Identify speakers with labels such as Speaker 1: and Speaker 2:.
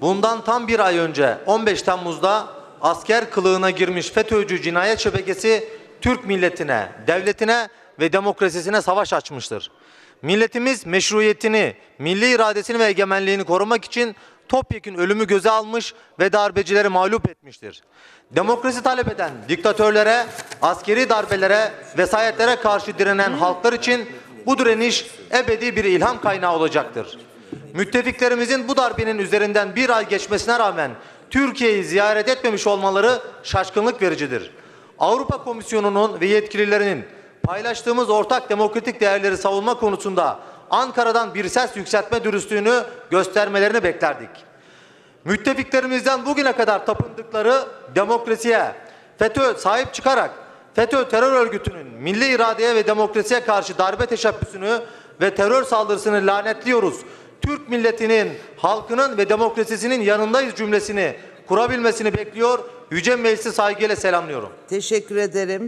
Speaker 1: bundan tam bir ay önce 15 Temmuz'da asker kılığına girmiş FETÖ'cü cinayet şebekesi Türk milletine, devletine ve demokrasisine savaş açmıştır. Milletimiz meşruiyetini, milli iradesini ve egemenliğini korumak için topyekün ölümü göze almış ve darbecileri mağlup etmiştir. Demokrasi talep eden diktatörlere, askeri darbelere, vesayetlere karşı direnen halklar için bu direniş ebedi bir ilham kaynağı olacaktır. Müttefiklerimizin bu darbenin üzerinden bir ay geçmesine rağmen Türkiye'yi ziyaret etmemiş olmaları şaşkınlık vericidir. Avrupa Komisyonu'nun ve yetkililerinin paylaştığımız ortak demokratik değerleri savunma konusunda Ankara'dan bir ses yükseltme dürüstlüğünü göstermelerini beklerdik. Müttefiklerimizden bugüne kadar tapındıkları demokrasiye, FETÖ sahip çıkarak FETÖ terör örgütünün milli iradeye ve demokrasiye karşı darbe teşebbüsünü ve terör saldırısını lanetliyoruz. Türk milletinin, halkının ve demokrasisinin yanındayız cümlesini kurabilmesini bekliyor. Yüce Meclisi saygıyla selamlıyorum.
Speaker 2: Teşekkür ederim.